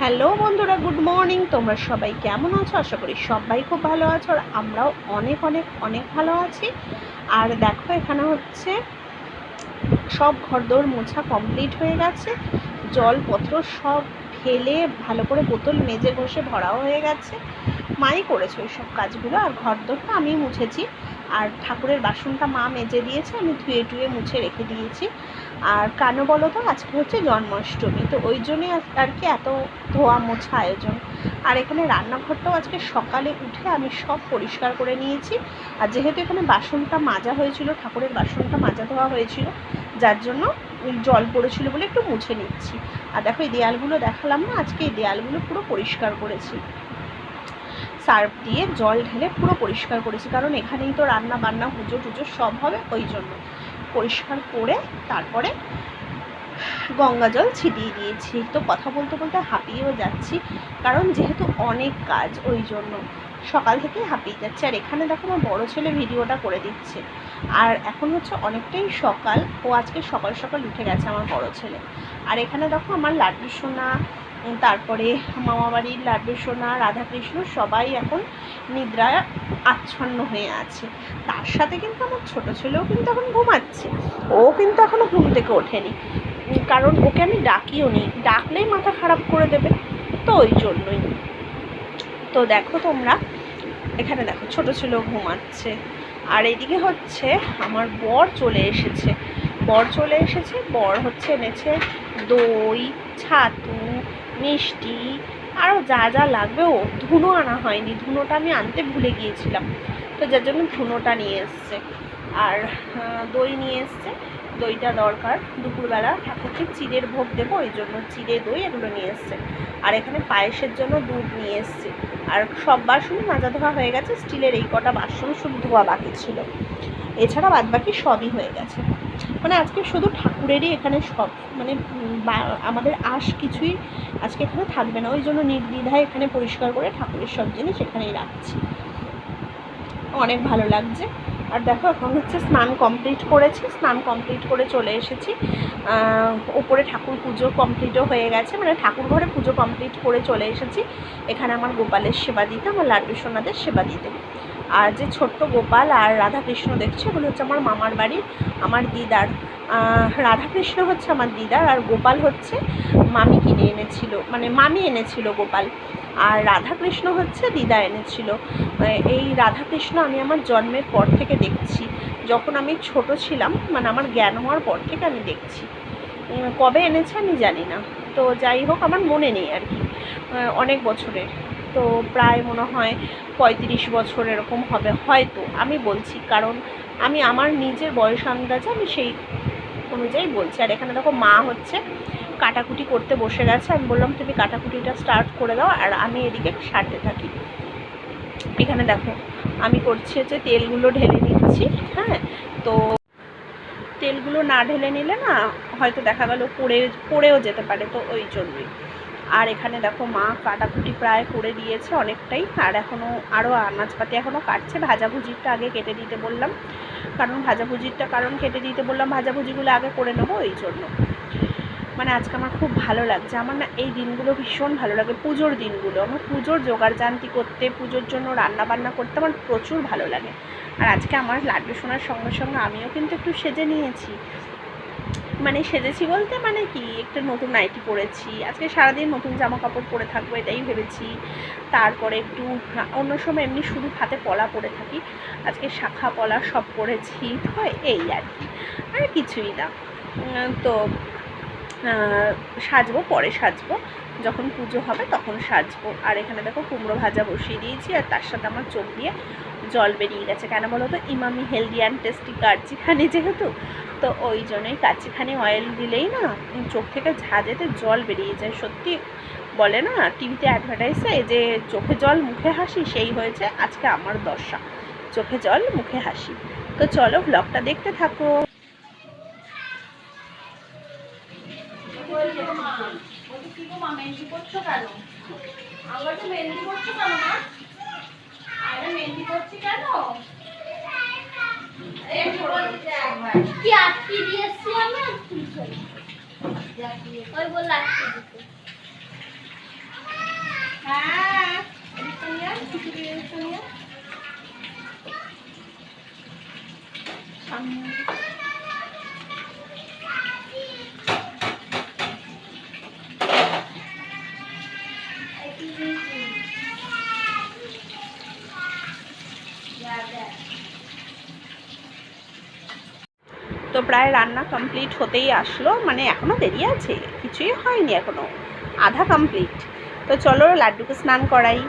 Hello বন্ধুরা, good morning. তোমরা সবাই কেমন আছো? আশা করি সবাই খুব ভালো আছো আর আমরাও অনেক অনেক অনেক ভালো আছি। আর দেখো, এখানে হচ্ছে সব ঘরদোর মোছা কমপ্লিট হয়ে গেছে। জলপত্র সব ফেলে ভালো করে বোতল মেজে ঘষে ভরাও হয়ে গেছে। মাই করেছে ওই সব কাজগুলো আর ঘরদোরটা আমি মুছেছি। আর ঠাকুরের বাসনটা মা মেজে দিয়েছে, আমি ধুয়ে টুয়ে মুছে রেখে দিয়েছি। আর কেন বলো তো? আজকে হচ্ছে জন্মাষ্টমী, তো ওই জন্যই আর কি এত ধোয়া মোছা আয়োজন। আর এখানে রান্নাঘরটাও আজকে সকালে উঠে আমি সব পরিষ্কার করে নিয়েছি। আর যেহেতু এখানে বাসনটা মাজা হয়েছিল, ঠাকুরের বাসনটা মাজা ধোয়া হয়েছিল, যার জন্য জল পড়েছিল বলে একটু মুছে নিচ্ছি। আর দেখো, এই দেয়ালগুলো দেখালাম না, আজকে এই দেয়ালগুলো পুরো পরিষ্কার করেছি। সার্ফ দিয়ে জল ঢেলে পুরো পরিষ্কার করেছি, কারণ এখানেই তো রান্না বান্না পুজো টুজো সব হবে ওই জন্য। পরিষ্কার করে তারপরে গঙ্গা জল ছিটিয়ে দিয়েছি। তো কথা বলতে বলতে হাঁপিয়েও যাচ্ছি, কারণ যেহেতু অনেক কাজ ওই জন্য সকাল থেকে হাঁপিয়ে যাচ্ছে। আর এখানে দেখো আমার বড়ো ছেলে ভিডিওটা করে দিচ্ছে। আর এখন হচ্ছে অনেকটাই সকাল। ও আজকে সকাল সকাল উঠে গেছে আমার বড় ছেলে। আর এখানে দেখো আমার লাড্ডু সোনা তারপরে মামাবাড়ির লাড্ডু সোনা রাধাকৃষ্ণ সবাই এখন নিদ্রায় আচ্ছন্ন হয়ে আছে। তার সাথে কিন্তু আমার ছোট ছেলেও কিন্তু এখন ঘুমাচ্ছে। ও কিন্তু এখনও ঘুম থেকে ওঠেনি। কারণ ওকে আমি ডাকিও নি। ডাকলেই মাথা খারাপ করে দেবে। তো ওই জন্যই। তো দেখো তোমরা, এখানে দেখো ছোট ছেলেও ঘুমাচ্ছে। আর এদিকে হচ্ছে আমার বর চলে এসেছে। বর চলে এসেছে। বর হচ্ছে এনেছে দই, ছাতু মিষ্টি আরও যা যা লাগবে, ও ধুনো আনা হয়নি। ধুনোটা আমি আনতে ভুলে গিয়েছিলাম। তো যার জন্য ধুনোটা নিয়ে এসছে। আর দই নিয়ে এসছে। দইটা দরকার। দুপুরবেলা ঠাকুরকে চিড়ের ভোগ দেবো, ওই জন্য চিড়ে দই এগুলো নিয়ে এসছে। আর এখানে পায়েসের জন্য দুধ নিয়ে এসছে। আর সব বাসনই মাজা ধোয়া হয়ে গেছে, স্টিলের এই কটা বাসন শুধু ধোয়া বাকি ছিল। এছাড়া বাদ বাকি সবই হয়ে গেছে। মানে আজকে শুধু ঠাকুরেরই এখানে সব মানে আমাদের আশ কিছুই আজকে এখানে থাকবে না। ওই জন্য নির্দ্বিধায় এখানে পরিষ্কার করে ঠাকুরের সব জিনিস এখানেই রাখছি। অনেক ভালো লাগছে। আর দেখো, এখন হচ্ছে স্নান কমপ্লিট করেছি, স্নান কমপ্লিট করে চলে এসেছি। ওপরে ঠাকুর পুজো কমপ্লিটও হয়ে গেছে মানে ঠাকুর ঘরে পুজো কমপ্লিট করে চলে এসেছি। এখানে আমার গোপালের সেবা দিতে, আমার লাড্ডু সোনাদের সেবা দিতে। আর যে ছোট্ট গোপাল আর রাধাকৃষ্ণ দেখছ, এগুলো হচ্ছে আমার মামার বাড়ির আমার দিদার। রাধাকৃষ্ণ হচ্ছে আমার দিদার আর গোপাল হচ্ছে মামি কিনে এনেছিল মানে মামি এনেছিল গোপাল। আর রাধাকৃষ্ণ হচ্ছে দিদা এনেছিল। এই রাধাকৃষ্ণ আমি আমার জন্মের পর থেকে দেখছি। যখন আমি ছোট ছিলাম মানে আমার জ্ঞান হওয়ার পর থেকে আমি দেখছি। কবে এনেছে আমি জানি না। তো যাই হোক, আমার মনে নেই আর কি। অনেক বছরের। তো প্রায় মনে হয় পঁয়ত্রিশ বছর এরকম হবে। হয়তো, আমি বলছি, কারণ আমি আমার নিজের বয়স আন্দাজে আমি সেই অনুযায়ী বলছি। আর এখানে দেখো মা হচ্ছে কাটাকুটি করতে বসে গেছে। আমি বললাম, তুমি কাটাকুটিটা স্টার্ট করে দাও, আর আমি এদিকে সারতে থাকি। এখানে দেখো, আমি করছি হচ্ছে তেলগুলো ঢেলে নিচ্ছি হ্যাঁ? তো তেলগুলো না ঢেলে নিলে না হয়তো দেখা গেল পড়ে, পড়েও যেতে পারে, তো ওই জন্যই। আর এখানে দেখো মা কাটাকুটি প্রায় করে দিয়েছে অনেকটাই। আর এখনও আরও আনাজপাতি এখনও কাটছে। ভাজাভুজিটা আগে কেটে দিতে বললাম। কারণ ভাজাভুজিটা কারণ কেটে দিতে বললাম, ভাজাভুজিগুলো আগে করে নেব এই জন্য। মানে আজকে আমার খুব ভালো লাগছে। আমার না এই দিনগুলো ভীষণ ভালো লাগে। পুজোর দিনগুলো। আমার পুজোর জোগাড় জান্তি করতে, পুজোর জন্য রান্না বান্না করতে আমার প্রচুর ভালো লাগে। আর আজকে আমার লাড্ডু শোনার সঙ্গে সঙ্গে আমিও কিন্তু একটু সেজে নিয়েছি। মানে সেজেছি বলতে মানে কি, একটা নতুন নাইটি পরেছি। আজকে সারাদিন নতুন জামা কাপড় পরে থাকব এটাই ভেবেছি। তারপরে একটু অন্য সময় এমনি শুধু হাতে পলা পরে থাকি। আজকে শাখা পলা সব পরেছি তো এই আর কি। আর কিছুই না। তো সাজবো, পরে সাজবো। যখন পুজো হবে তখন সাজবো। আর এখানে দেখো কুমড়ো ভাজা বসিয়ে দিয়েছি আর তার সাথে আমার চোখ দিয়ে জল বেরিয়ে গেছে। কেন বলো তো? ইমামি হেলদি অ্যান্ড টেস্টি কারচিখানি যেহেতু, তো ওই জন্যই কারচিখানি অয়েল দিলেই না চোখ থেকে ঝাঁঝেতে জল বেরিয়ে যায়। সত্যি বলে না, টিভিতে অ্যাডভার্টাইজে যে চোখে জল, মুখে হাসি, সেই হয়েছে আজকে আমার দশা। চোখে জল, মুখে হাসি। তো চলো ব্লগটা দেখতে থাকো। মেহেন্দি করছ কেন? তো মেহেন্দি করছ কেন মা? কি আটকে দিয়েছি আমি? আর কি ওই বলল আটকে দিতে। হ্যাঁ সামনে। তো প্রায় রান্না কমপ্লিট হতেই আসলো। মানে এখনও দেরি আছে, কিছুই হয়নি এখনও আধা কমপ্লিট তো চলো লাড্ডুকে স্নান করাই।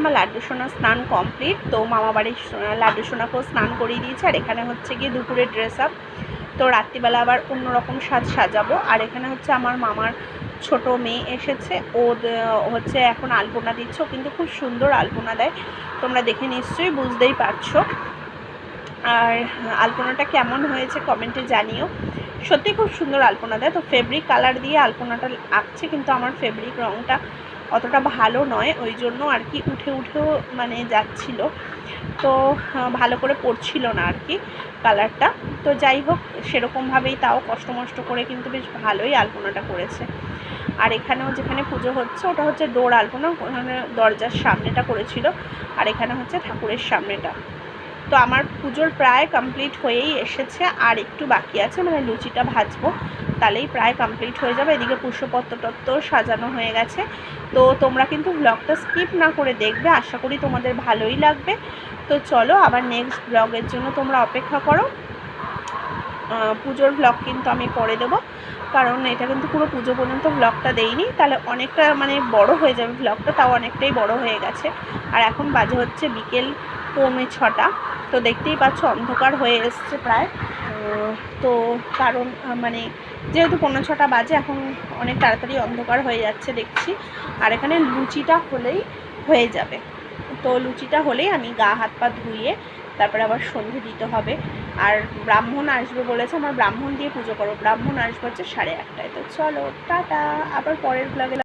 আমার লাড্ডু সোনা স্নান কমপ্লিট তো মামা বাড়ির লাড্ডু সোনাকেও স্নান করিয়ে দিয়েছে, আর এখানে হচ্ছে গিয়ে দুপুরের ড্রেস আপ তো রাত্রিবেলা আবার অন্যরকম সাজ সাজাবো, আর এখানে হচ্ছে আমার মামার ছোট মেয়ে এসেছে ও হচ্ছে এখন আলপনা দিচ্ছ কিন্তু খুব সুন্দর আলপনা দেয়, তোমরা দেখে নিশ্চয়ই বুঝতেই পারছ, আর আলপনাটা কেমন হয়েছে কমেন্টে জানিও সত্যি খুব সুন্দর আলপনা দেয়, তো ফেব্রিক কালার দিয়ে আলপনাটা আঁকছে, কিন্তু আমার ফেব্রিক রঙটা অতটা ভালো নয়, ওই জন্য আর কি উঠে উঠেও মানে যাচ্ছিল। তো ভালো করে পড়ছিল না আর কি কালারটা তো যাই হোক, সেরকমভাবেই তাও কষ্ট মষ্ট করে কিন্তু বেশ ভালোই আলপনাটা করেছে। আর এখানেও যেখানে পুজো হচ্ছে, ওটা হচ্ছে ডোর আলপনা, ওখানে দরজার সামনেটা করেছিল, আর এখানে হচ্ছে ঠাকুরের সামনেটা। তো আমার পুজোর প্রায় কমপ্লিট হয়েই এসেছে, আর একটু বাকি আছে মানে লুচিটা ভাজবো। তাহলেই প্রায় কমপ্লিট হয়ে যাবে। এদিকে পুষ্পপত্র টত্র সাজানো হয়ে গেছে। তো তোমরা কিন্তু ব্লগটা স্কিপ না করে দেখবে। আশা করি তোমাদের ভালোই লাগবে। তো চলো আবার নেক্সট ব্লগের জন্য তোমরা অপেক্ষা করো। পুজোর ব্লগ কিন্তু আমি পরে দেবো। কারণ এটা কিন্তু পুরো পুজো পর্যন্ত ব্লগটা দেইনি। তাহলে অনেকটা মানে বড় হয়ে যাবে ব্লগটা তাও অনেকটাই বড় হয়ে গেছে। আর এখন বাজে হচ্ছে বিকেল পৌনে ছটা। তো দেখতেই পাচ্ছ অন্ধকার হয়ে এসছে প্রায়। তো কারণ মানে যেহেতু পনেরো ছটা বাজে, এখন অনেক তাড়াতাড়ি অন্ধকার হয়ে যাচ্ছে দেখছি। আর এখানে লুচিটা হলেই হয়ে যাবে। তো লুচিটা হলেই আমি গা, হাত, পা ধুয়ে তারপরে আবার সন্ধে দিতে হবে। আর ব্রাহ্মণ আসবে বলেছে, আমার ব্রাহ্মণ দিয়ে পুজো করো ব্রাহ্মণ আসবে হচ্ছে সাড়ে আটটায়। তো চলো, টাটা। আবার পরের ব্লগে